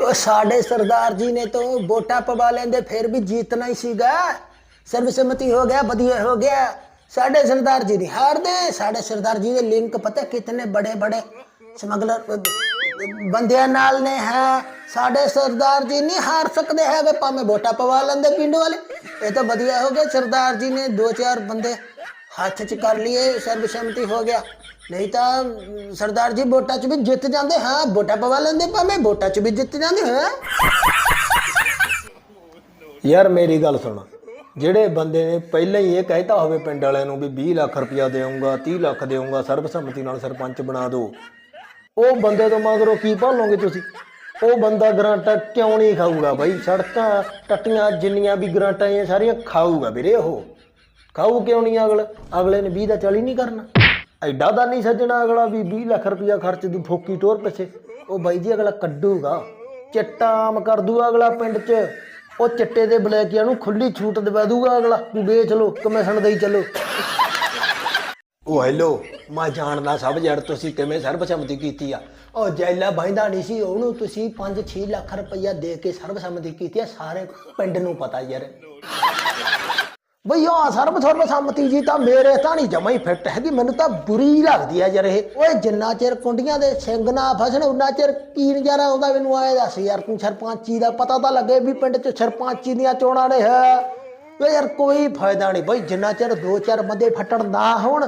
ਉਹ ਸਾਡੇ ਸਰਦਾਰ ਜੀ ਨੇ ਤਾਂ ਵੋਟਾਂ ਪਵਾ ਲੈਂਦੇ, ਫਿਰ ਵੀ ਜੀਤਣਾ ਹੀ ਸੀਗਾ। ਸਰਬਸੰਮਤੀ ਹੋ ਗਿਆ, ਵਧੀਆ ਹੋ ਗਿਆ। ਸਾਡੇ ਸਰਦਾਰ ਜੀ ਨਹੀਂ ਹਾਰਦੇ। ਸਾਡੇ ਸਰਦਾਰ ਜੀ ਦੇ ਲਿੰਕ ਪਤਾ ਕਿਤਨੇ ਬੜੇ ਬੜੇ ਸਮਗਲਰ, ਬੰਦਿਆਂ ਨਾਲ ਨੇ, ਹੈ। ਸਾਡੇ ਸਰਦਾਰ ਜੀ ਨਹੀਂ ਹਾਰ ਸਕਦੇ ਹੈ ਹੈਗੇ, ਭਾਵੇਂ ਵੋਟਾਂ ਪਵਾ ਲੈਂਦੇ ਪਿੰਡ ਵਾਲੇ। ਇਹ ਤਾਂ ਵਧੀਆ ਹੋ ਗਿਆ, ਸਰਦਾਰ ਜੀ ਨੇ ਦੋ ਚਾਰ ਬੰਦੇ ਹੱਥ 'ਚ ਕਰ ਲਈਏ, ਸਰਬਸੰਮਤੀ ਹੋ ਗਿਆ। ਨਹੀਂ ਤਾਂ, ਸਰਦਾਰ ਜੀ, ਵੋਟਾਂ 'ਚ ਵੀ ਜਿੱਤ ਜਾਂਦੇ, ਹਾਂ, ਵੋਟਾਂ ਪਵਾ ਲੈਂਦੇ, ਭਾਵੇਂ ਵੋਟਾਂ 'ਚ ਵੀ ਜਿੱਤ ਜਾਂਦੇ, ਹਾਂ। ਯਾਰ, ਮੇਰੀ ਗੱਲ ਸੁਣ। ਜਿਹੜੇ ਬੰਦੇ ਨੇ ਪਹਿਲਾਂ ਹੀ ਇਹ ਕਹਿਤਾ ਹੋਵੇ ਪਿੰਡ ਵਾਲਿਆਂ ਨੂੰ ਵੀ 20 ਲੱਖ ਰੁਪਇਆ ਦੇਵਾਂਗਾ 30 ਲੱਖ ਦੇਵਾਂਗਾ ਸਰਬਸੰਮਤੀ ਨਾਲ ਸਰਪੰਚ ਬਣਾ ਦਿਓ। ਉਹ ਬੰਦੇ ਤੋਂ ਮਗਰੋਂ ਕੀ ਭਾਲੋਗੇ ਤੁਸੀਂ? ਉਹ ਬੰਦਾ ਗਰਾਂਟਾਂ ਕਿਉਂ ਨਹੀਂ ਖਾਊਗਾ ਬਾਈ? ਸੜਕਾਂ ਟੱਟੀਆਂ ਜਿੰਨੀਆਂ ਵੀ ਗਰਾਂਟਾਂ ਇਹ ਸਾਰੀਆਂ ਖਾਊਗਾ ਵੀਰੇ ਉਹ। ਖਾਊ ਕਿਉਂ ਨਹੀਂ ਅਗਲੇ? ਅਗਲੇ ਨੇ 20 ਦਾ 40 ਨਹੀਂ ਕਰਨਾ। ਐਡਾ ਦਾ ਨਹੀਂ ਸੱਜਣਾ ਅਗਲਾ ਵੀ 20 ਲੱਖ ਰੁਪਇਆ ਖਰਚ ਦੀ ਫੋਕੀ ਟੋਰ ਪਿੱਛੇ। ਉਹ ਬਾਈ ਜੀ ਅਗਲਾ ਕੱਢੂਗਾ। ਚਿੱਟਾ ਆਮ ਕਰ ਦੂਗਾ ਅਗਲਾ ਪਿੰਡ 'ਚ। ਉਹ ਚਿੱਟੇ ਦੇ ਬਲੈਕੀਆਂ ਨੂੰ ਖੁੱਲੀ ਛੂਟ ਦਵਾ ਦੂਗਾ ਅਗਲਾ ਵੀ ਵੇਚ ਲਓ, ਕਮਿਸ਼ਨ ਦੇਈ ਚੱਲੋ। ਉਹ ਹੈਲੋ, ਮੈਂ ਜਾਣਦਾ ਸਭ ਜੜ ਤੁਸੀਂ ਕਿਵੇਂ ਸਰਬਸੰਮਤੀ ਕੀਤੀ ਆ। ਉਹ ਜੈਲਾ ਬੈਂਦਾ ਨਹੀਂ ਸੀ, ਉਹਨੂੰ ਤੁਸੀਂ 5-6 ਲੱਖ ਰੁਪਇਆ ਦੇ ਕੇ ਸਰਬਸੰਮਤੀ ਕੀਤੀ ਆ, ਸਾਰੇ ਪਿੰਡ ਨੂੰ ਪਤਾ ਯਾਰ। ਬਈ ਆ ਸਰਬ ਸਰਬਸੰਮਤੀ ਜੀ ਤਾਂ ਮੇਰੇ ਤਾਂ ਨਹੀਂ ਜਮਾ ਹੀ ਫਿੱਟ ਹੈਗੀ, ਮੈਨੂੰ ਤਾਂ ਬੁਰੀ ਲੱਗਦੀ ਆ ਯਾਰ ਇਹ। ਓਏ ਜਿੰਨਾ ਚਿਰ ਕੁੰਡੀਆਂ ਦੇ ਸਿੰਘ ਨਾ ਫਸਣ, ਉਨਾ ਚਿਰ ਕੀ ਨਜ਼ਾਰਾ ਆਉਂਦਾ ਮੈਨੂੰ ਆਏ ਦੱਸ ਯਾਰ, ਤੂੰ ਸਰਪੰਚੀ ਦਾ ਪਤਾ ਤਾਂ ਲੱਗੇ ਵੀ ਪਿੰਡ 'ਚ ਸਰਪੰਚੀ ਦੀਆਂ ਚੋਣਾਂ ਨੇ, ਹੈ? ਓਏ ਯਾਰ ਕੋਈ ਫਾਇਦਾ ਨਹੀਂ ਬਈ, ਜਿੰਨਾ ਚਿਰ ਦੋ ਚਾਰ ਬੰਦੇ ਫੱਟਣ ਨਾ ਹੋਣ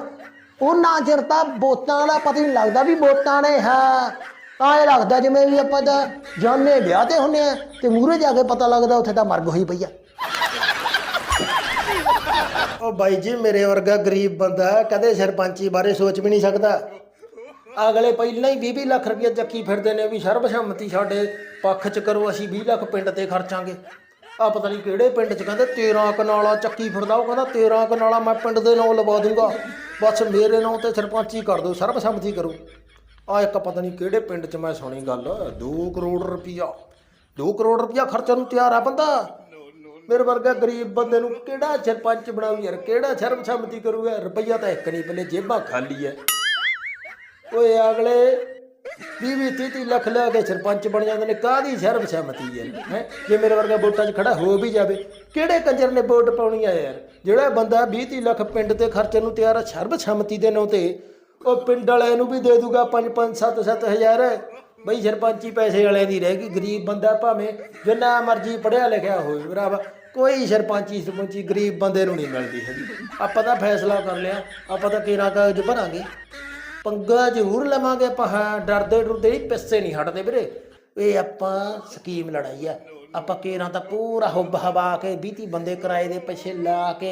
ਉਹਨਾਂ ਚਿਰ ਤਾਂ ਵੋਟਾਂ ਦਾ ਪਤਾ ਨਹੀਂ ਲੱਗਦਾ ਵੀ ਵੋਟਾਂ ਨੇ, ਹੈ? ਐਂ ਲੱਗਦਾ ਜਿਵੇਂ ਵੀ ਆਪਾਂ ਤਾਂ ਜਾਣੇ ਵਿਆਹ ਤੇ ਹੁੰਨੇ ਆ, ਤੇ ਮੂਹਰੇ ਜਾ ਕੇ ਪਤਾ ਲੱਗਦਾ ਉੱਥੇ ਤਾਂ ਮਰਗ ਹੋਈ ਪਈ ਆ। ਉਹ ਬਾਈ ਜੀ, ਮੇਰੇ ਵਰਗਾ ਗਰੀਬ ਬੰਦਾ ਕਦੇ ਸਰਪੰਚੀ ਬਾਰੇ ਸੋਚ ਵੀ ਨਹੀਂ ਸਕਦਾ। ਅਗਲੇ ਪਹਿਲਾਂ ਹੀ 20 ਲੱਖ ਰੁਪਏ ਚੱਕੀ ਫਿਰਦੇ ਨੇ ਵੀ ਸਰਬਸੰਮਤੀ ਸਾਡੇ ਪੱਖ 'ਚ ਕਰੋ, ਅਸੀਂ 20 ਲੱਖ ਪਿੰਡ ਤੇ ਖਰਚਾਂਗੇ। ਆ ਪਤਾ ਨਹੀਂ ਕਿਹੜੇ ਪਿੰਡ 'ਚ ਕਹਿੰਦੇ 13 ਕਨਾਲਾ ਚੱਕੀ ਫਿਰਦਾ, ਉਹ ਕਹਿੰਦਾ 13 ਕਨਾਲਾ ਮੈਂ ਪਿੰਡ ਦੇ ਨਾਂ ਲਵਾ ਦੂੰਗਾ। ਬਸ ਮੇਰੇ ਨਾਂ ਤੇ ਸਰਪੰਚੀ ਕਰ ਦਿਓ, ਸਰਬਸੰਮਤੀ ਕਰੋ। ਆ ਇੱਕ ਪਤਾ ਨਹੀਂ ਕਿਹੜੇ ਪਿੰਡ 'ਚ ਮੈਂ ਸੁਣੀ ਗੱਲ 2 ਕਰੋੜ ਰੁਪਈਆ। 2 ਕਰੋੜ ਰੁਪਈਆ ਖਰਚਣ ਨੂੰ ਤਿਆਰ ਆ ਬੰਦਾ। ਮੇਰੇ ਵਰਗਾ ਗਰੀਬ ਬੰਦੇ ਨੂੰ ਕਿਹੜਾ ਸਰਪੰਚ ਬਣਾਉ ਯਾਰ? ਕਿਹੜਾ ਸਰਬਸੰਮਤੀ ਕਰੂਗਾ? ਰੁਪਈਆ ਤਾਂ ਇੱਕ ਨਹੀਂ ਪੱਲੇ ਜੇਬਾਂ ਖਾਲੀ ਐ। ਓਏ ਅਗਲੇ 20 ਵੀਹ 30 ਲੱਖ ਲੈ ਕੇ ਸਰਪੰਚ ਬਣ ਜਾਂਦੇ ਨੇ, ਕਾਹਦੀ ਸਰਬਸੰਮਤੀ ਯਾਰ ਹੈ? ਜੇ ਮੇਰੇ ਵਰਗਾ ਵੋਟਾਂ 'ਚ ਖੜਾ ਹੋ ਵੀ ਜਾਵੇ, ਕਿਹੜੇ ਕੰਜਰ ਨੇ ਵੋਟ ਪਾਉਣੀ ਆ ਯਾਰ? ਜਿਹੜਾ ਬੰਦਾ 20 30 ਲੱਖ ਪਿੰਡ ਤੇ ਖਰਚਣ ਨੂੰ ਤਿਆਰ ਆ ਸਰਬਸੰਮਤੀ ਦੇ ਨਾਂ ਤੇ, ਉਹ ਪਿੰਡ ਵਾਲਿਆਂ ਨੂੰ ਵੀ ਦੇ ਦੂਗਾ 5 5 7 7 ਹਜ਼ਾਰ। ਬਈ ਸਰਪੰਚੀ ਪੈਸੇ ਵਾਲਿਆਂ ਦੀ ਰਹਿ ਗਈ, ਗਰੀਬ ਬੰਦਾ ਭਾਵੇਂ ਜਿੰਨਾ ਮਰਜ਼ੀ ਪੜਿਆ ਲਿਖਿਆ ਹੋਵੇ ਭਰਾਵਾ, ਕੋਈ ਸਰਪੰਚੀ ਸਰਪੰਚੀ ਗਰੀਬ ਬੰਦੇ ਨੂੰ ਨਹੀਂ ਮਿਲਦੀ ਹੈਗੀ। ਆਪਾਂ ਤਾਂ ਫੈਸਲਾ ਕਰ ਲਿਆ, ਆਪਾਂ ਤਾਂ ਕੇਰਾ ਕਾਗਜ਼ ਭਰਾਂਗੇ। ਪੰਗਾ ਜ਼ਰੂਰ ਲਵਾਂਗੇ ਆਪਾਂ, ਹਾਂ, ਡਰਦੇ ਡਰਦੇ ਹੀ ਪਿੱਛੇ ਨਹੀਂ ਹਟਦੇ ਵੀਰੇ। ਇਹ ਆਪਾਂ ਸਕੀਮ ਲੜਾਈ ਆ, ਆਪਾਂ ਕੇਰਾਂ ਤਾਂ ਪੂਰਾ ਹੁੱਬ ਹਵਾ ਕੇ 20 ਬੰਦੇ ਕਿਰਾਏ ਦੇ ਪਿੱਛੇ ਲਾ ਕੇ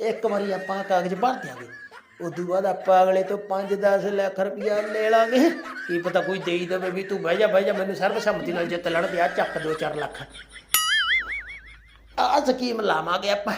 ਇੱਕ ਵਾਰੀ ਆਪਾਂ ਕਾਗਜ਼ ਭਰ ਦਿਆਂਗੇ। ਉਦੋਂ ਬਾਅਦ ਆਪਾਂ ਅਗਲੇ ਤੋਂ 5-10 ਲੱਖ ਰੁਪਇਆ ਲੈ ਲਾਂਗੇ ਕੀ ਪਤਾ ਕੋਈ ਦੇਈ ਦੇਵੇ ਵੀ ਤੂੰ ਬਹਿ ਜਾ ਬਹਿ ਜਾ, ਮੈਨੂੰ ਸਰਬਸੰਮਤੀ ਨਾਲ ਜਿੱਤ ਲੜ ਪਿਆ ਚੱਕ 2-4 ਲੱਖ। ਆ ਸਕੀਮ ਲਾਵਾਂਗੇ ਆਪਾਂ।